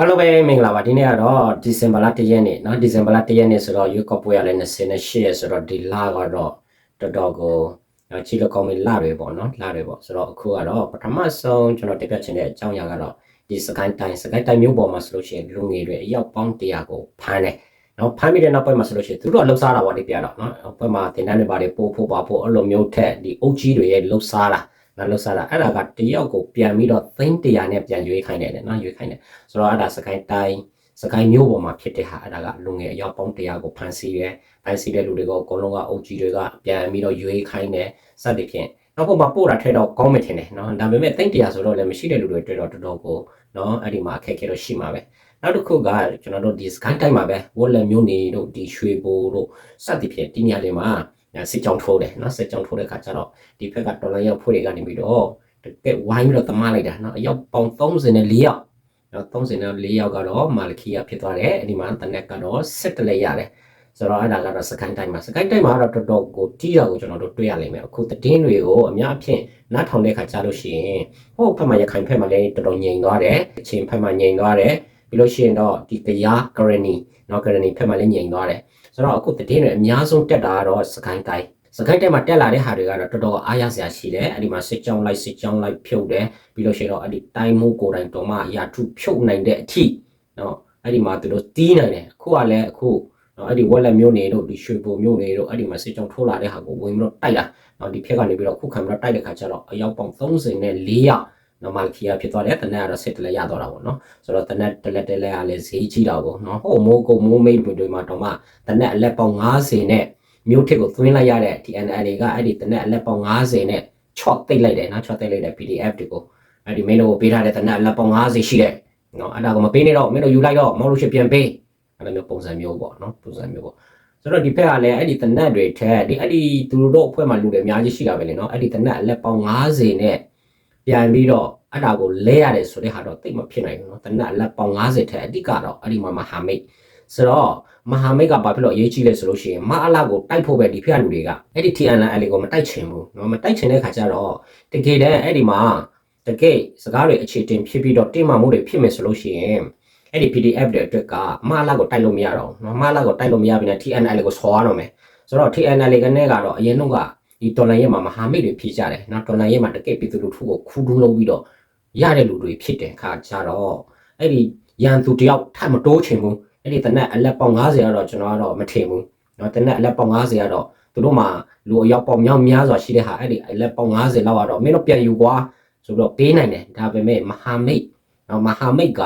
အားလုံးပဲမင်္ဂလာပါဒီနေ့ကတော့ဒီဇင်ဘာလ1ရက်နေ့เนาะဒီဇင်ဘာလ1ရက်နေ့ဆိုတော့ရွေးကောက်ပွဲရလဲ28ရက်ဆိုတော့ဒီလကတော့တော်တော်ကိုချီလကောင်းမလတွေပေါ့เนาะလတွေပေါ့ဆိုတော့အခုကတော့ပထမဆုံးကျွန်တော်တက်ပြချင်တဲ့အကြောင်းအရာကတော့ဒီစကိုင်းတိုင်းစကိုင်းတိုင်းမြို့ပေါ်မှာဆိုလို့ရှိရင်လူငယ်တွေအယောက်ပေါင်း100ကိုဖမ်းတယ်နော်ဖမ်းပြီးတဲ့နောက်ပိုင်းမှာဆိုလို့ရှိရင်သူတို့ကလှုပ်ရှားတာပေါ့ဒီပြတော့နော်ဘက်မှာတင်တန်းတွေပါတွေပို့ဖို့ပါဖို့အဲ့လိုမျိုးထက်ဒီအုတ်ကြီးတွေရဲ့လှုပ်ရှားတာ ငါလှုပ်ရှားတာအဲ့ဒါကတယောက်ကိုပြန်ပြီးတော့သိန်း100နဲ့ပြန်ရွေးခိုင်းတယ်နော်ရွေးခိုင်းတယ်ဆိုတော့အဲ့ဒါစကိုင်းတိုင်းစကိုင်းမျိုးပေါ်မှာဖြစ်တဲ့ဟာအဲ့ဒါကလူငယ်အယောက်ပေါင်း100ကိုဖမ်းဆီးတယ်ဖမ်းဆီးတဲ့လူတွေကိုအကုန်လုံးကအုတ်ကြီးတွေကပြန်ပြီးတော့ရွေးခိုင်းတယ်စသဖြင့်နောက်ပေါ်မှာပို့တာထဲတော့ကောင်းမယ်ထင်တယ်နော်ဒါပေမဲ့သိန်း100ဆိုတော့လည်းမရှိတဲ့လူတွေတွေ့တော့တော်တော်ကိုနော်အဲ့ဒီမှာအခက်အခဲတော့ရှိမှာပဲနောက်တစ်ခုကကျွန်တော်တို့ဒီစကိုင်းတိုင်းမှာပဲဝက်လက်မျိုးနေတို့ဒီရွှေဘိုတို့စသဖြင့်ဒီနေရာတွေမှာ စစ်ကြောင်းထိုးတယ်နော်စစ်ကြောင်းထိုးတဲ့ခါကျတော့ဒီဘက်ကဒေါ်လာရောက်ဖွဲ့တွေကနေပြီးတော့တကယ်ဝိုင်းပြီးတော့တမလိုက်တာနော်အယောက်ပေါင်34ယောက်နော်34ယောက်ကတော့မာလခီယာဖြစ်သွားတယ်အဲ့ဒီမှာတနက်ကတော့စစ်တလဲရတယ်ဆိုတော့အဲ့ဒါကတော့စကိုင်းတိုင်းမှာစကိုင်းတိုင်းမှာတော့တော်တော်ကိုတီးတာကိုကျွန်တော်တို့တွေ့ရလိမ့်မယ်အခုသတင်းတွေကိုအများအဖြစ်နားထောင်တဲ့ခါကျလို့ရှိရင်ဟိုဘက်မှာရခိုင်ဘက်မှာလည်းတော်တော်ငြိမ်သွားတယ်အချင်းဘက်မှာငြိမ်သွားတယ် ပြီးလို့ရှိရင်တော့ဒီကရာကရဏီနော်ကရဏီဖက်မှလည်းညင်သွားတယ်ဆိုတော့အခုတည်င်းတွေအများဆုံးတက်တာကတော့စကိုင်းတိုင်းစကိုက်တက်မှာတက်လာတဲ့ဟာတွေကတော့တော်တော်အားရစရာရှိတယ်အဲ့ဒီမှာစစ်ကြောင်းလိုက်စစ်ကြောင်းလိုက်ဖြုတ်တယ်ပြီးလို့ရှိရင်တော့အဲ့ဒီတိုင်းမိုးကိုယ်တိုင်တော်မှရာထုဖြုတ်နိုင်တဲ့အထိနော်အဲ့ဒီမှာသူတို့တီးနိုင်တယ်အခုကလည်းအခုနော်အဲ့ဒီဝက်လက်မျိုးနေတို့ဒီရွှေပုံမျိုးနေတို့အဲ့ဒီမှာစစ်ကြောင်းထိုးလာတဲ့ဟာကိုဝင်ပြီးတော့တိုက်တာနော်ဒီဖက်ကနေပြီးတော့ခုခံပြီးတော့တိုက်တဲ့ခါကျတော့အယောက်ပေါင်း30နဲ့400 normal key ကဖြစ်သွားတယ်တနက်ကတော့စစ်တလဲရတော့တာပေါ့နော်ဆိုတော့တနက်တလက်တလဲကလည်းဈေးကြီးတာပေါ့နော်ဟိုမိုးကိုမိုးမိတ်တွေတွေမှာတော့မှတနက်အလက်ပေါင်း90နဲ့မျိုးထစ်ကိုသွင်းလိုက်ရတဲ့ဒီ NL တွေကအဲ့ဒီတနက်အလက်ပေါင်း90နဲ့ short တိတ်လိုက်တယ်နော် short တိတ်လိုက်တဲ့ PDF တွေကိုအဲ့ဒီမင်းတို့ပေးထားတဲ့တနက်အလက်ပေါင်း90ရှိတယ်နော်အဲ့ဒါကိုမပေးနဲ့တော့မင်းတို့ယူလိုက်တော့မဟုတ်လို့ရှိပြန်ပေးအဲ့လိုမျိုးပုံစံမျိုးပေါ့နော်ပုံစံမျိုးပေါ့ဆိုတော့ဒီဘက်ကလည်းအဲ့ဒီတနက်တွေထက်ဒီအဲ့ဒီသူတို့အဖွဲ့မှာလူတွေအများကြီးရှိတာပဲလေနော်အဲ့ဒီတနက်အလက်ပေါင်း90နဲ့ ပြန်ပြီးတော့အဲ့ဒါကိုလဲရတယ်ဆိုတဲ့ဟာတော့တိတ်မဖြစ်နိုင်ဘူးเนาะတနက်လက်ပေါင်း90ထက်အဓိကတော့အဲ့ဒီမှာမဟာမိတ်ဆိုတော့မဟာမိတ်ကဘာဖြစ်လို့အရေးကြီးလဲဆိုလို့ရှိရင်မအလာကိုတိုက်ဖို့ပဲဒီဖက်လူတွေကအဲ့ဒီ TNL ကိုမတိုက်ချင်ဘူးเนาะမတိုက်ချင်တဲ့ခါကျတော့တကယ်တမ်းအဲ့ဒီမှာတကယ်စကားတွေအခြေတင်ဖြစ်ပြီးတော့တင်မာမှုတွေဖြစ်မယ်ဆိုလို့ရှိရင်အဲ့ဒီ PDF တွေအတွက်ကမအလာကိုတိုက်လို့မရတော့ဘူးเนาะမအလာကိုတိုက်လို့မရဘဲနဲ့ TNL ကိုဆော်ရတော့မယ်ဆိုတော့ TNL ကနေကတော့အရင်တော့က ဒီတော်လိုင်းရဲ့မှာမဟာမိတ်တွေဖြစ်ကြတယ်နော်တော်လိုင်းရဲ့မှာတကယ်ပြည်သူလူထုကိုခူးတူးလုပ်ပြီးတော့ရတဲ့လူတွေဖြစ်တဲ့အခါကျတော့အဲ့ဒီရန်သူတယောက်ထပ်မတိုးချင်ဘူးအဲ့ဒီတနက်အလက်ပေါင်90ကတော့ကျွန်တော်ကတော့မထင်ဘူးနော်တနက်အလက်ပေါင်90ကတော့သူတို့မှာလူအယောက်ပေါင်မြောက်များစွာရှိတဲ့ဟာအဲ့ဒီအလက်ပေါင်90လောက်ကတော့မင်းတို့ပြန်ယူကွာဆိုတော့ပေးနိုင်တယ်ဒါပေမဲ့မဟာမိတ်နော်မဟာမိတ်က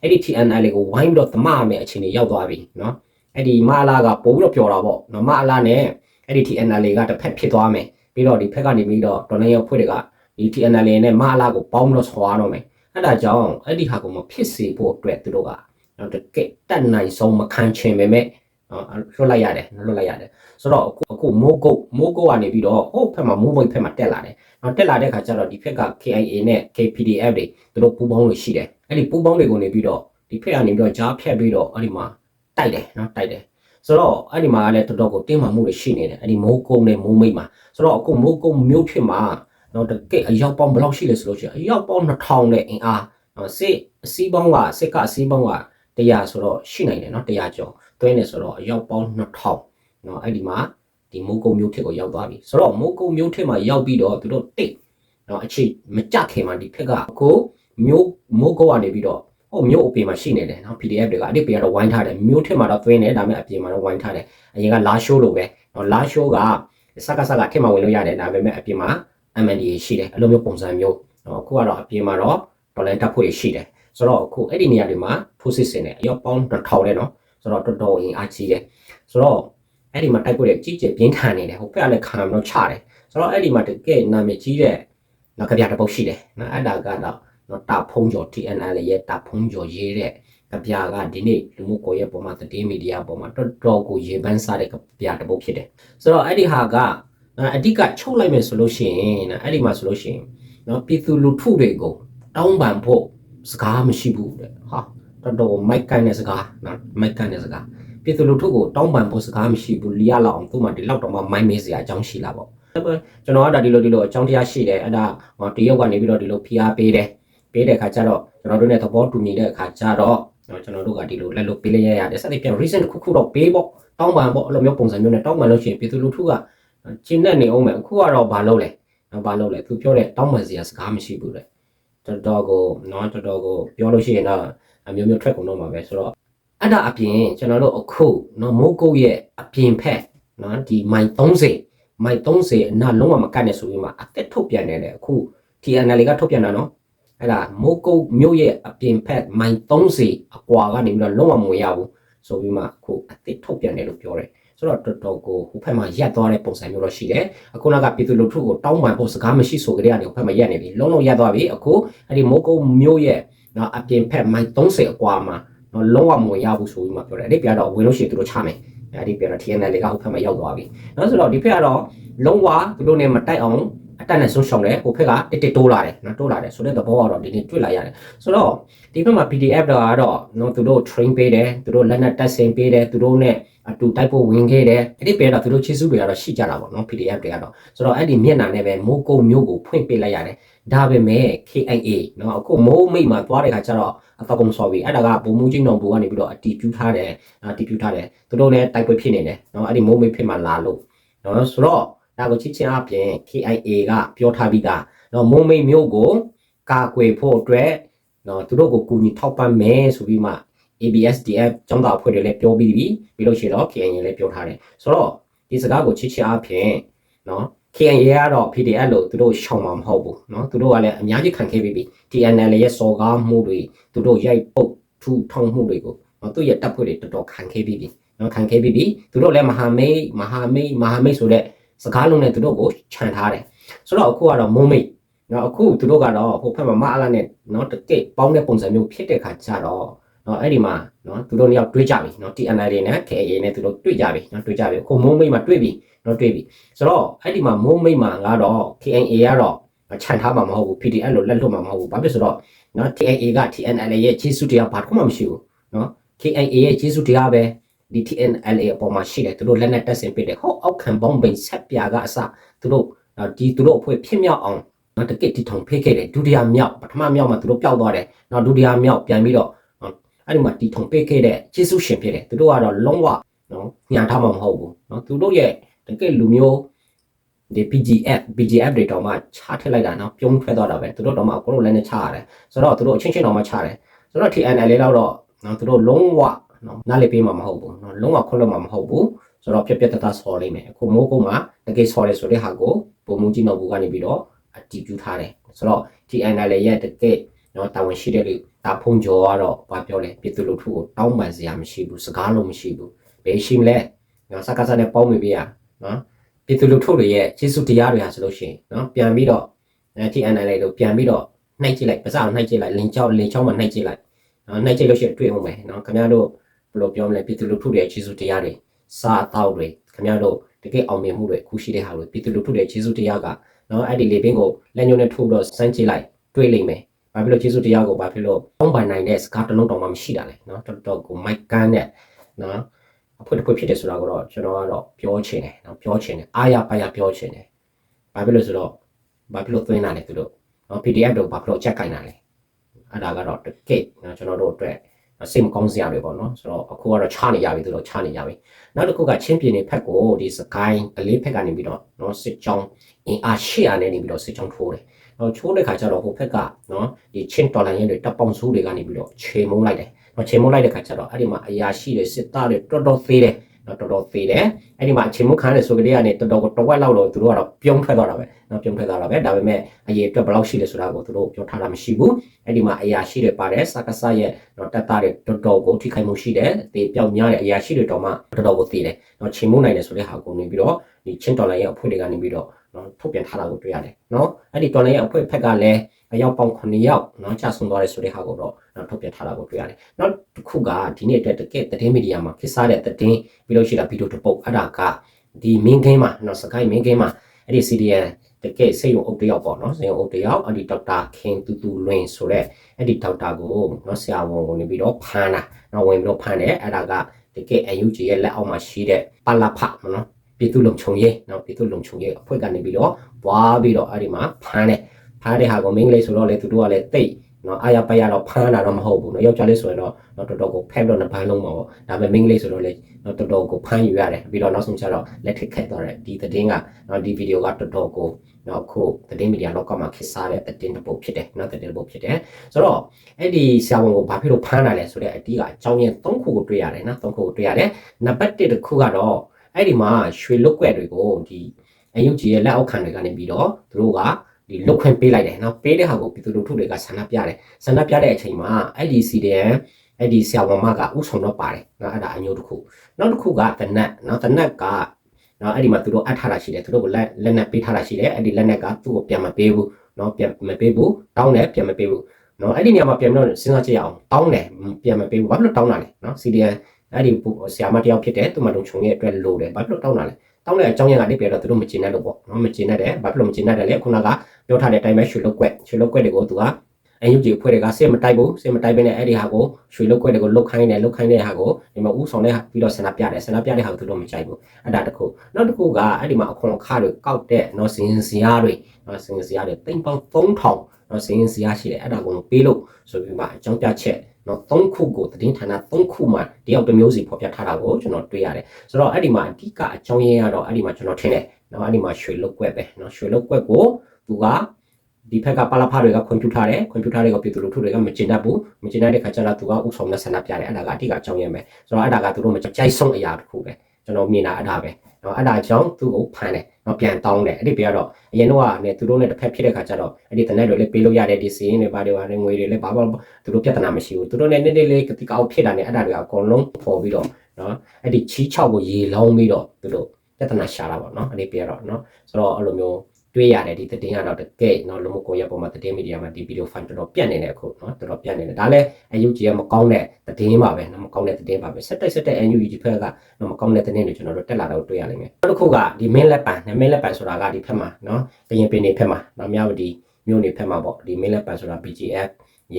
အဲ့ဒီ TNL ကိုဝိုင်းပြီးတော့တမအမယ်အခြေအနေရောက်သွားပြီနော်အဲ့ဒီမအလာကပို့ပြီးတော့ပြောတာပေါ့နော်မအလာနဲ့ အဲ့ဒီ TNL ကတစ်ဖက်ဖြစ်သွားမယ်ပြီးတော့ဒီဖက်ကနေပြီးတော့ဒေါ်လာရောက်ဖွဲ့တွေကဒီ TNL နဲ့မအလာကိုပေါင်းလို့ဆွာတော့မယ်အဲ့ဒါကြောင့်အဲ့ဒီဟာကိုမဖြစ်စေဖို့အတွက်သူတို့ကတော့တကက်တက်နိုင်ဆုံးမခံချင်ပေမဲ့နော်လွတ်လိုက်ရတယ်လွတ်လိုက်ရတယ်ဆိုတော့အခုအခုမိုးကုတ်မိုးကုတ်ကနေပြီးတော့ဟိုဘက်မှာမိုးမိတ်ဘက်မှာတက်လာတယ်နော်တက်လာတဲ့ခါကျတော့ဒီဘက်က KIA နဲ့ KPDF တွေသူတို့ပူးပေါင်းလို့ရှိတယ်အဲ့ဒီပူးပေါင်းတွေကိုနေပြီးတော့ဒီဘက်ကနေပြီးတော့ကြားဖြတ်ပြီးတော့အဲ့ဒီမှာတိုက်တယ်နော်တိုက်တယ် ဆိုတော့အဲ့ဒီမှာလည်းတော်တော်ကိုတင်းမာမှုတွေရှိနေတယ်အဲ့ဒီမိုးကုတ်နဲ့မိုးမိတ်မှာဆိုတော့အခုမိုးကုတ်မြို့ဖြစ်မှာနော်တကယ်အရောက်ပေါင်းဘယ်လောက်ရှိလဲဆိုလို့ရှိရင်အရောက်ပေါင်း2000နဲ့အင်အားနော်စစ်အစည်းပေါင်းကစစ်ကအစည်းပေါင်းက100ဆိုတော့ရှိနိုင်တယ်နော်100ကျော်တွင်းနေဆိုတော့အရောက်ပေါင်း2000နော်အဲ့ဒီမှာဒီမိုးကုံမျိုးထစ်ကိုရောက်သွားပြီဆိုတော့မိုးကုံမျိုးထစ်မှာရောက်ပြီးတော့သူတို့တိတ်နော်အခြေမကြခင်မှာဒီဖက်ကကိုမျိုးမိုးကုံကနေပြီးတော့ ဟိုမျိုးအပြင်မှာရှိနေတယ်နော် PDF တွေကအဲ့ဒီပေကတော့ဝိုင်းထားတယ်မျိုးထစ်မှာတော့သွင်းတယ်ဒါပေမဲ့အပြင်မှာတော့ဝိုင်းထားတယ်အရင်ကလာရှိုးလိုပဲနော်လာရှိုးကစက်ကစကထစ်မှာဝင်လို့ရတယ်ဒါပေမဲ့အပြင်မှာ MNDA ရှိတယ်အဲ့လိုမျိုးပုံစံမျိုးနော်အခုကတော့အပြင်မှာတော့ဒေါ်လာတက်ဖို့ရှိတယ်ဆိုတော့အခုအဲ့ဒီနေရာတွေမှာထိုးစစ်ဆင်တယ်အရောက်ပေါင်း1000တဲ့နော်ဆိုတော့တော်တော်အင်အားကြီးတယ်ဆိုတော့အဲ့ဒီမှာတိုက်ဖို့တဲ့ကြီးကျယ်ပြင်းထန်နေတယ်ဟိုဘက်ကလည်းခံတော့ချတယ်ဆိုတော့အဲ့ဒီမှာတကယ်နာမည်ကြီးတဲ့နောက်ကပြတစ်ပုတ်ရှိတယ်နော်အဲ့ဒါကတော့ နော်တာဖုံးကျော် TNL ရဲ့တာဖုံးကျော်ရေးတဲ့ကပြာကဒီနေ့လူမှုကွန်ရက်ပေါ်မှာသတင်းမီဒီယာပေါ်မှာတော်တော်ကိုရေပန်းစားတဲ့ကပြာတစ်ပုတ်ဖြစ်တယ်ဆိုတော့အဲ့ဒီဟာကအဓိကချုပ်လိုက်မယ်ဆိုလို့ရှိရင်နော်အဲ့ဒီမှာဆိုလို့ရှိရင်နော်ပြည်သူလူထုတွေကိုတောင်းပန်ဖို့စကားမရှိဘူးတဲ့ဟာတော်တော်မိုက်ကန်တဲ့စကားနော်မိုက်ကန်တဲ့စကားပြည်သူလူထုကိုတောင်းပန်ဖို့စကားမရှိဘူးလီရလောက်အောင်သူ့မှာဒီလောက်တော့မှမိုင်းမေးစရာအကြောင်းရှိလာပေါ့ကျွန်တော်ကဒါဒီလိုဒီလိုအကြောင်းတရားရှိတယ်အဲ့ဒါတရုတ်ကနေပြီးတော့ဒီလိုဖိအားပေးတယ် ပေးတဲ့အခါကျတော့ကျွန်တော်တို့ ਨੇ သဘောတူညီတဲ့အခါကျတော့နော်ကျွန်တော်တို့ကဒီလိုလက်လို့ပေးလိုက်ရရတယ်စသဖြင့် reason တစ်ခုခုတော့ပေးပေါ့တောင်းပန်ပေါ့အဲ့လိုမျိုးပုံစံမျိုးနဲ့တောင်းပန်လို့ရှိရင်ပြည်သူလူထုကကျင်းနဲ့နေအောင်မယ်အခုကတော့ဘာလုပ်လဲနော်ဘာလုပ်လဲသူပြောတဲ့တောင်းပန်စရာစကားမရှိဘူးလေတော်တော်ကိုနော်တော်တော်ကိုပြောလို့ရှိရင်တော့အမျိုးမျိုးထွက်ကုန်တော့မှာပဲဆိုတော့အဲ့ဒါအပြင်ကျွန်တော်တို့အခုနော်မိုးကုတ်ရဲ့အပြင်ဖက်နော်ဒီမိုင်30မိုင်30အနာလုံးဝမကတ်နဲ့ဆိုပြီးမှအသက်ထုတ်ပြန်နေတယ်အခု TNL ကထုတ်ပြန်တာနော် အဲ့ဒါမိုးကုတ်မြို့ရဲ့အပြင်ဖက်မိုင်30အကွာကနေပြီးတော့လုံးဝမဝင်ရဘူးဆိုပြီးမှအခုအသက်ထုတ်ပြန်တယ်လို့ပြောတယ်ဆိုတော့တော်တော်ကိုဟိုဘက်မှာရက်သွားတဲ့ပုံစံမျိုးတော့ရှိတယ်အခုနောက်ကပြည်သူလူထုကိုတောင်းပန်ဖို့စကားမရှိဆိုကြတဲ့ကနေဟိုဘက်မှာရက်နေပြီလုံးလုံးရက်သွားပြီအခုအဲ့ဒီမိုးကုတ်မြို့ရဲ့နော်အပြင်ဖက်မိုင်30အကွာမှာနော်လုံးဝမဝင်ရဘူးဆိုပြီးမှပြောတယ်အဲ့ဒီပြတော့ဝင်လို့ရှိရင်သူတို့ချမယ်အဲ့ဒီပြတော့ TNL ကဟိုဘက်မှာရောက်သွားပြီနော်ဆိုတော့ဒီဖက်ကတော့လုံးဝသူတို့နဲ့မတိုက်အောင် အတက်နဲ့ဆုံးရှုံတယ်ဟိုဖက်ကတစ်တစ်တိုးလာတယ်နော်တိုးလာတယ်ဆိုတဲ့သဘောကတော့ဒီနေ့တွေ့လာရတယ်ဆိုတော့ဒီဘက်မှာ PDF တော့ကတော့နော်သူတို့ train ပေးတယ်သူတို့လက်နက်တက်ဆင်ပေးတယ်သူတို့ ਨੇ အတူတိုက်ဖို့ဝင်ခဲ့တယ်အဲ့ဒီပဲတော့သူတို့ချေစုတွေကတော့ရှိကြတာပေါ့နော် PDF တွေကတော့ဆိုတော့အဲ့ဒီမျက်နှာနဲ့ပဲမိုးကုတ်မျိုးကိုဖွင့်ပေးလိုက်ရတယ်ဒါပေမဲ့ KIA နော်အခုမိုးမိတ်မှာသွားတဲ့ခါကျတော့အတော့ကုန်ဆော်ပြီအဲ့ဒါကဘုံမူကြီးနောင်ဘူကနေပြီးတော့အတီးပြူထားတယ်အတီးပြူထားတယ်သူတို့ ਨੇ တိုက်ပွဲဖြစ်နေတယ်နော်အဲ့ဒီမိုးမိတ်ဖြစ်မှလာလို့နော်ဆိုတော့ ဒါကိုချစ်ချင်းအပြင် KIA ကပြောထားပြီးသားနော်မိုးမိတ်မျိုးကိုကာကွယ်ဖို့အတွက်နော်သူတို့ကိုကူညီထောက်ပံ့မယ်ဆိုပြီးမှ ABSDF ကျောင်းသားအဖွဲ့တွေလည်းပြောပြီးပြီပြီးလို့ရှိရင်တော့ KNY လည်းပြောထားတယ်ဆိုတော့ဒီစကားကိုချစ်ချစ်အပြင်နော် KNY ကတော့ PDF လို့သူတို့ရှောင်မှာမဟုတ်ဘူးเนาะသူတို့ကလည်းအများကြီးခံခဲ့ပြီးပြီ TNL ရဲ့စော်ကားမှုတွေသူတို့ရိုက်ပုတ်ထူထောင်မှုတွေကိုเนาะသူရဲ့တပ်ဖွဲ့တွေတော်တော်ခံခဲ့ပြီးပြီเนาะခံခဲ့ပြီးပြီသူတို့လည်းမဟာမိတ်မဟာမိတ်မဟာမိတ်ဆိုတဲ့ စကားလုံးနဲ့သူတို့ကိုခြံထားတယ်ဆိုတော့အခုကတော့မုံမိတ်နော်အခုသူတို့ကတော့ဟိုဖက်မှာမအားလာနဲ့နော်တတိပေါင်းတဲ့ပုံစံမျိုးဖြစ်တဲ့ခါကျတော့နော်အဲ့ဒီမှာနော်သူတို့နှစ်ယောက်တွေ့ကြပြီနော် TNI တွေနဲ့ KA နဲ့သူတို့တွေ့ကြပြီနော်တွေ့ကြပြီအခုမုံမိတ်မှာတွေ့ပြီနော်တွေ့ပြီဆိုတော့အဲ့ဒီမှာမုံမိတ်မှာကတော့ KNA ကတော့ခြံထားမှာမဟုတ်ဘူး PDF လို့လက်လွတ်မှာမဟုတ်ဘူးဘာဖြစ်ဆိုတော့နော် TNA က TNL ရဲ့ခြေဆုတရားဘာတစ်ခုမှမရှိဘူးနော် KNA ရဲ့ခြေဆုတရားပဲ ဒီ TNL အပေါ်မှာရှိတယ်သူတို့လက်နဲ့တက်ဆင်ပေးတယ်ဟောအောက်ခံပေါင်းပိန်ဆက်ပြာကအစသူတို့ဒီသူတို့အဖွဲ့ဖြစ်မြောက်အောင်နော်တကစ်တီထုံဖေးခဲ့တယ်ဒုတိယမြောက်ပထမမြောက်မှာသူတို့ပျောက်သွားတယ်နော်ဒုတိယမြောက်ပြန်ပြီးတော့အဲ့ဒီမှာတီထုံပေးခဲ့တဲ့ကျေးဇူးရှင်ဖြစ်တယ်သူတို့ကတော့လုံးဝနော်ညံထားမှာမဟုတ်ဘူးနော်သူတို့ရဲ့တကယ်လူမျိုးဒီ PGF BGF တွေတော့မှချထည့်လိုက်တာနော်ပြုံးထွက်သွားတာပဲသူတို့တော့မှကိုလိုလည်းနဲ့ချရတယ်ဆိုတော့သူတို့အချင်းချင်းတော့မှချတယ်ဆိုတော့ TNL လေးတော့နော်သူတို့လုံးဝ နော်နားလေပေးမှာမဟုတ်ဘူးနော်လုံးဝခွလို့မှာမဟုတ်ဘူးဆိုတော့ပြက်ပြက်တတဆော်လိမ့်မယ်အခုမိုးကုန်းမှာတကယ်ဆော်ရဲဆိုတဲ့ဟာကိုပုံမှုကြီးနောက်ဘူးကနေပြီးတော့အတည်ပြုထားတယ်ဆိုတော့ TNL ရဲ့တကယ်နော်တာဝန်ရှိတဲ့လူဒါဖုန်ကျော်ကတော့ဘာပြောလဲပြည်သူလူထုကိုတောင်းပန်စရာမရှိဘူးစကားလုံးမရှိဘူးဘယ်ရှိမလဲနော်စကားစားနဲ့ပေါင်းမိပေးရနော်ပြည်သူလူထုတွေရဲ့ကျေးဇူးတရားတွေဟာဆိုလို့ရှိရင်နော်ပြန်ပြီးတော့အဲ TNL လို့ပြန်ပြီးတော့နှိုက်ကြည့်လိုက်ပါးစပ်နှိုက်ကြည့်လိုက်လင်ချောင်းလင်ချောင်းမှာနှိုက်ကြည့်လိုက်နော်နှိုက်ကြည့်လို့ရှိရင်တွေ့အောင်မယ်နော်ခင်ဗျားတို့ ဘယ်လိုပြောမလဲပြည်သူလူထုတွေရဲ့ကျေးဇူးတရားတွေစားတောက်တွေခင်ဗျားတို့တကယ်အောင်မြင်မှုတွေအခုရှိတဲ့ဟာတွေပြည်သူလူထုတွေကျေးဇူးတရားကနော်အဲ့ဒီလေပင်ကိုလက်ညှိုးနဲ့ထိုးပြီးတော့စမ်းကြည့်လိုက်တွေ့လိမ့်မယ်ဘာဖြစ်လို့ကျေးဇူးတရားကိုဘာဖြစ်လို့ပေါင်းပိုင်နိုင်တဲ့စကားတစ်လုံးတောင်မှမရှိတာလေနော်တော်တော်ကိုမိုက်ကန်းနဲ့နော်အဖွင့်တစ်ဖွင့်ဖြစ်တယ်ဆိုတာကိုတော့ကျွန်တော်ကတော့ပြောချင်တယ်နော်ပြောချင်တယ်အားရပါရပြောချင်တယ်ဘာဖြစ်လို့ဆိုတော့ဘာဖြစ်လို့သွင်းတာလဲသူတို့နော် PDF တော့ဘာဖြစ်လို့ချက်ကင်တာလဲအဲ့ဒါကတော့တကယ်နော်ကျွန်တော်တို့အတွက် စိတ်မကောင်းစရာတွေပေါ့နော်ဆိုတော့အခုကတော့ချနေရပြီသူတို့ချနေရပြီနောက်တစ်ခုကချင်းပြင်းနေဖက်ကိုဒီစကိုင်းအလေးဖက်ကနေပြီးတော့နော်စစ်ကြောင်းအင်အား800နဲ့နေပြီးတော့စစ်ကြောင်းထိုးတယ်တော့ချိုးတဲ့ခါကျတော့ဟိုဖက်ကနော်ဒီချင်းတော်လိုင်းရဲတွေတပ်ပေါင်ဆိုးတွေကနေပြီးတော့ခြေမုံလိုက်တယ်နော်ခြေမုံလိုက်တဲ့ခါကျတော့အဲ့ဒီမှာအရာရှိတွေစစ်သားတွေတော်တော်သေးတယ် နော်တော်တော်သေးတယ်အဲ့ဒီမှာခြေမုံခံရဆိုကြတဲ့ကနေတော်တော်တဝက်လောက်တော့သူတို့ကတော့ပြုံးထွက်သွားတာပဲနော်ပြုံးထွက်သွားတာပဲဒါပေမဲ့အရေးအတွက်ဘယ်လောက်ရှိလဲဆိုတာကိုသူတို့ပြောထားတာမရှိဘူးအဲ့ဒီမှာအရာရှိတွေပါတယ်စကားဆရဲ့နော်တပ်သားတွေတော်တော်ကိုထိခိုက်မှုရှိတယ်တေပြောက်များတဲ့အရာရှိတွေတော့မှတော်တော်ကိုသေးတယ်နော်ခြေမုံနိုင်တယ်ဆိုတဲ့ဟာကိုနေပြီးတော့ဒီချင်းတော်လိုင်းရဲ့အဖွဲ့တွေကနေပြီးတော့ နော်ထုတ်ပြန်ထားတာကိုတွေ့ရတယ်နော်အဲ့ဒီတော်လိုင်းရဲ့အဖွဲ့ဖက်ကလည်းအယောက်ပေါင်း9ယောက်နော်ကြာဆုံးသွားတယ်ဆိုတဲ့ဟာကိုတော့နော်ထုတ်ပြန်ထားတာကိုတွေ့ရတယ်နောက်တစ်ခုကဒီနေ့အတွက်တကယ်သတင်းမီဒီယာမှာခေတ်စားတဲ့သတင်းပြီးလို့ရှိတာဗီဒီယိုတစ်ပုတ်အဲ့ဒါကဒီမင်းကင်းမှာနော်စကိုင်းမင်းကင်းမှာအဲ့ဒီ CDN တကယ်စိတ်ရုံအုပ်တယောက်ပေါ့နော်စိတ်ရုံအုပ်တယောက်အဲ့ဒီဒေါက်တာခင်တူတူလွင်ဆိုတဲ့အဲ့ဒီဒေါက်တာကိုနော်ဆရာဝန်ကိုနေပြီးတော့ဖမ်းတာနော်ဝင်ပြီးတော့ဖမ်းတယ်အဲ့ဒါကတကယ် UNG ရဲ့လက်အောက်မှာရှိတဲ့ပလဖနော် ပြည်သူ့လုံခြုံရေးနော်ပြည်သူ့လုံခြုံရေးအဖွဲ့ကနေပြီးတော့ပွားပြီးတော့အဲ့ဒီမှာဖမ်းတယ်ဖမ်းတဲ့ဟာကိုမင်းကလေးဆိုတော့လေသူတို့ကလည်းတိတ်နော်အားရပါရတော့ဖမ်းတာတော့မဟုတ်ဘူးနော်ယောက်ျားလေးဆိုရင်တော့နော်တော်တော်ကိုဖက်တော့နှစ်ပိုင်းလုံးမှာပေါ့ဒါပေမဲ့မိန်းကလေးဆိုတော့လေနော်တော်တော်ကိုဖမ်းယူရတယ်ပြီးတော့နောက်ဆုံးကျတော့လက်ထက်ခက်သွားတယ်ဒီသတင်းကနော်ဒီဗီဒီယိုကတော်တော်ကိုနော်အခုသတင်းမီဒီယာလောကမှာခေတ်စားတဲ့သတင်းတစ်ပုဒ်ဖြစ်တယ်နော်သတင်းတစ်ပုဒ်ဖြစ်တယ်ဆိုတော့အဲ့ဒီဆရာဝန်ကိုဘာဖြစ်လို့ဖမ်းတာလဲဆိုတဲ့အတီးကအကြောင်းရင်း၃ခုကိုတွေ့ရတယ်နော်၃ခုကိုတွေ့ရတယ်နံပါတ်1တစ်ခုကတော့ အဲ့ဒီမှာရွှေလုတ်ကွက်တွေကိုဒီအယုတ်ကြီးရဲ့လက်အောက်ခံတွေကနေပြီးတော့သူတို့ကဒီလုတ်ခွင့်ပေးလိုက်တယ်နော်ပေးတဲ့ဟာကိုပြည်သူလူထုတွေကဆန္ဒပြတယ်ဆန္ဒပြတဲ့အချိန်မှာအဲ့ဒီ CDN အဲ့ဒီဆရာဝန်မကဥဆောင်တော့ပါတယ်နော်အဲ့ဒါအညို့တစ်ခုနောက်တစ်ခုကတနက်နော်တနက်ကနော်အဲ့ဒီမှာသူတို့အပ်ထားတာရှိတယ်သူတို့ကလက်လက်နက်ပေးထားတာရှိတယ်အဲ့ဒီလက်နက်ကသူ့ကိုပြန်မပေးဘူးနော်ပြန်မပေးဘူးတောင်းတယ်ပြန်မပေးဘူးနော်အဲ့ဒီနေရာမှာပြန်ပြီးတော့စဉ်းစားကြည့်ရအောင်တောင်းတယ်ပြန်မပေးဘူးဘာဖြစ်လို့တောင်းတာလဲနော် CDN အဲ့ဒီဆရာမတယောက်ဖြစ်တယ်သူမတို့ခြုံရဲ့အတွက်လိုတယ်ဘာဖြစ်လို့တောင်းတာလဲတောင်းတဲ့အကြောင်းရင်းကတိပြတော့သူတို့မကျင်တဲ့လို့ပေါ့နော်မကျင်တဲ့တယ်ဘာဖြစ်လို့မကျင်တဲ့လဲခုနကပြောထားတဲ့အတိုင်းပဲရွှေလုတ်ကွက်ရွှေလုတ်ကွက်တွေကိုသူကအန်ယူဂျီအဖွဲ့တွေကစစ်မတိုက်ဘူးစစ်မတိုက်ဘဲနဲ့အဲ့ဒီဟာကိုရွှေလုတ်ကွက်တွေကိုလုတ်ခိုင်းတယ်လုတ်ခိုင်းတဲ့ဟာကိုဒီမှာဥဆောင်တဲ့ပြီးတော့ဆန္ဒပြတယ်ဆန္ဒပြတဲ့ဟာကိုသူတို့မကြိုက်ဘူးအဲ့ဒါတခုနောက်တစ်ခုကအဲ့ဒီမှာအခွန်အခတွေကောက်တဲ့နော်စင်စရာတွေနော်စင်စရာတွေတိမ်ပေါင်း3000 နော်စင်စရာရှိတယ်အဲ့ဒါကိုပေးလို့ဆိုပြီးမှအကြောင်းပြချက်နော်၃ခုကိုသတင်းဌာန၃ခုမှတယောက်တစ်မျိုးစီဖော်ပြထားတာကိုကျွန်တော်တွေ့ရတယ်ဆိုတော့အဲ့ဒီမှာအဓိကအကြောင်းရင်းကတော့အဲ့ဒီမှာကျွန်တော်ထင်တယ်နော်အဲ့ဒီမှာရွှေလုတ်ကွက်ပဲနော်ရွှေလုတ်ကွက်ကိုသူကဒီဘက်ကပလာဖတွေကခွန်ပြူထားတယ်ခွန်ပြူထားတွေကပြည်သူလူထုတွေကမကျင်တတ်ဘူးမကျင်တတ်တဲ့ခါကျတော့သူကဥဆောင်နဲ့ဆန္ဒပြတယ်အဲ့ဒါကအဓိကအကြောင်းရင်းပဲဆိုတော့အဲ့ဒါကသူတို့မကြိုက်ဆုံးအရာတစ်ခုပဲကျွန်တော်မြင်တာအဲ့ဒါပဲ နော်အဲ့ဒါကြောင့်သူ့ကိုဖမ်းတယ်နော်ပြန်တောင်းတယ်အဲ့ဒီပြတော့အရင်တော့ကနေသူတို့နဲ့တစ်ဖက်ဖြစ်တဲ့ခါကျတော့အဲ့ဒီတနက်တွေလည်းပေးလို့ရတဲ့ဒီစီးရင်တွေဘာတွေပါလဲငွေတွေလည်းဘာဘာသူတို့ပြဿနာမရှိဘူးသူတို့နဲ့နည်းနည်းလေးကတိကောက်ဖြစ်တာနဲ့အဲ့ဒါတွေအကုန်လုံးပေါ်ပြီးတော့နော်အဲ့ဒီချီးချောက်ကိုရေလောင်းပြီးတော့သူတို့ပြဿနာရှာတာပေါ့နော်အဲ့ဒီပြတော့နော်ဆိုတော့အဲ့လိုမျိုး တွေ့ရတယ်ဒီသတင်းကတော့တကယ်နော်လူမှုကွန်ရက်ပေါ်မှာသတင်းမီဒီယာမှာဒီဗီဒီယိုဖိုင်တော်တော်ပြတ်နေတယ်အခုနော်တော်တော်ပြတ်နေတယ်ဒါလည်းအယူကြီးကမကောင်းတဲ့သတင်းပါပဲနော်မကောင်းတဲ့သတင်းပါပဲစက်တက်စက်တက် NUG ဖက်ကနော်မကောင်းတဲ့သတင်းတွေကျွန်တော်တို့တက်လာတော့တွေ့ရလိမ့်မယ်နောက်တစ်ခုကဒီ main လက်ပံ main လက်ပံဆိုတာကဒီဖက်မှာနော်ကရင်ပင်နေဖက်မှာနော်မြောက်ဒီမြို့နေဖက်မှာပေါ့ဒီ main လက်ပံဆိုတာ BGF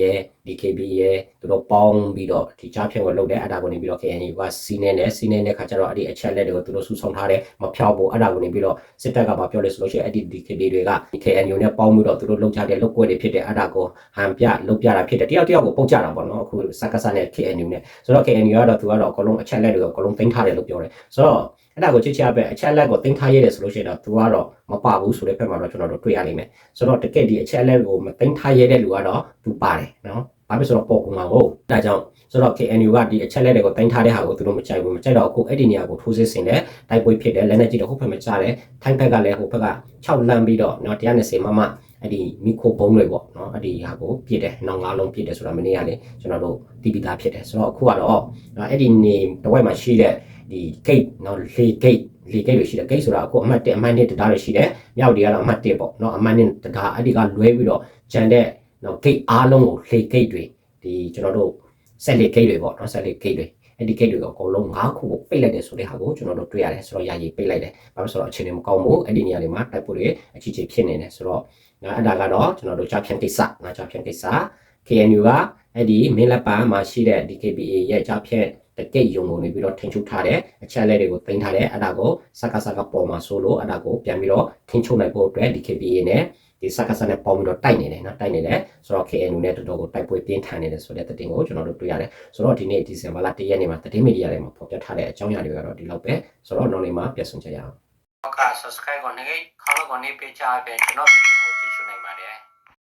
ရဲ DKB ရဲသူတို့ပေါင်းပြီးတော့ဒီကြားဖြန့်ကိုလုပ်တယ်အဲ့ဒါကိုနေပြီးတော့ KNU ကစီးနေတယ်စီးနေတဲ့ခါကျတော့အဲ့ဒီအချက်လက်တွေကိုသူတို့စုဆောင်ထားတယ်မဖြောက်ဘူးအဲ့ဒါကိုနေပြီးတော့စစ်တပ်ကဘာပြောလဲဆိုလို့ရှိရင်အဲ့ဒီ DKB တွေက KNU နဲ့ပေါင်းပြီးတော့သူတို့လုပ်ကြတဲ့လုပ်ကွက်တွေဖြစ်တဲ့အဲ့ဒါကိုဟန်ပြလုပ်ပြတာဖြစ်တယ်တယောက်တယောက်ကိုပုတ်ကြတာပေါ့နော်အခုစက္ကစနဲ့ KNU နဲ့ဆိုတော့ KNU ကတော့သူကတော့အကုန်လုံးအချက်လက်တွေကိုအကုန်လုံးသိမ်းထားတယ်လို့ပြောတယ်ဆိုတော့အဲ့ဒါကိုချစ်ချပဲအချက်လက်ကိုတင်ထားရတဲ့ဆိုလို့ရှိရင်တော့ तू ကတော့မပါဘူးဆိုတဲ့ဘက်မှာတော့ကျွန်တော်တို့တွေ့ရလိမ့်မယ်ဆိုတော့တကယ်ဒီအချက်လက်ကိုမတင်ထားရတဲ့လူကတော့ तू ပါတယ်နော်ဘာဖြစ်ဆိုတော့ပေါ်ကူမှာဟုတ်ဒါကြောင့်ဆိုတော့ KNU ကဒီအချက်လက်တွေကိုတင်ထားတဲ့ဟာကိုသူတို့မကြိုက်ဘူးမကြိုက်တော့အခုအဲ့ဒီနေရာကိုထိုးစစ်ဆင်တယ်တိုက်ပွဲဖြစ်တယ်လက်နက်ကြီးတော့ဟုတ်ဖက်မကြတယ်ထိုင်းဘက်ကလည်းဟိုဘက်က6လမ်းပြီးတော့နော်120မမအဲ့ဒီမီခိုပုံးတွေပေါ့နော်အဲ့ဒီဟာကိုပြစ်တယ်နောက်၅လုံးပြစ်တယ်ဆိုတာမနေ့ကလေကျွန်တော်တို့တီးပြီးသားဖြစ်တယ်ဆိုတော့အခုကတော့အဲ့ဒီနေတဝက်မှာရှိတဲ့ ဒီ gate နော်လေ gate လေ gate လို့ရှိတယ် gate ဆိုတာအခုအမှတ်1အမှတ်2တရားတွေရှိတယ်မြောက်တွေကတော့အမှတ်1ပေါ့နော်အမှတ်2တရားအဲ့ဒီကလွဲပြီးတော့ဂျန်တဲ့နော် gate အားလုံးကိုလေ gate တွေဒီကျွန်တော်တို့ဆက်လေ gate တွေပေါ့နော်ဆက်လေ gate တွေအဲ့ဒီ gate တွေကအကုန်လုံး၅ခုကိုပိတ်လိုက်တယ်ဆိုတဲ့ဟာကိုကျွန်တော်တို့တွေ့ရတယ်ဆိုတော့ယာယီပိတ်လိုက်တယ်ဘာလို့ဆိုတော့အခြေအနေမကောင်းဘူးအဲ့ဒီနေရာတွေမှာတိုက်ပွဲတွေအကြီးကြီးဖြစ်နေတယ်ဆိုတော့နော်အဲ့ဒါကတော့ကျွန်တော်တို့ကြားဖြန့်ကိစ္စနော်ကြားဖြန့်ကိစ္စ KNU ကအဲ့ဒီမင်းလက်ပံမှာရှိတဲ့ DKBA ရဲ့ကြားဖြန့် တကိတ်ယုံကုန်နေပြီးတော့ထင်ချုပ်ထားတဲ့အချက်လက်တွေကိုတင်ထားတယ်အဲ့ဒါကိုစက္ကစကပေါ်မှာဆိုလို့အဲ့ဒါကိုပြန်ပြီးတော့ထင်ချုပ်နိုင်ဖို့အတွက် DKBA နဲ့ဒီစက္ကစနဲ့ပေါင်းပြီးတော့တိုက်နေတယ်နော်တိုက်နေတယ်ဆိုတော့ KNU နဲ့တော်တော်ကိုတိုက်ပွဲပြင်းထန်နေတယ်ဆိုတဲ့သတင်းကိုကျွန်တော်တို့တွေ့ရတယ်ဆိုတော့ဒီနေ့ဒီဇင်ဘာလ1ရက်နေ့မှာသတင်းမီဒီယာတွေမှာဖော်ပြထားတဲ့အကြောင်းအရာတွေကတော့ဒီလောက်ပဲဆိုတော့နောက်နေ့မှာပြန်ဆုံကြရအောင်ဟုတ်ကဲ့ subscribe ကိုနေခေါင်းကိုနေပေးချပေးကျွန်တော်ဗီဒီယို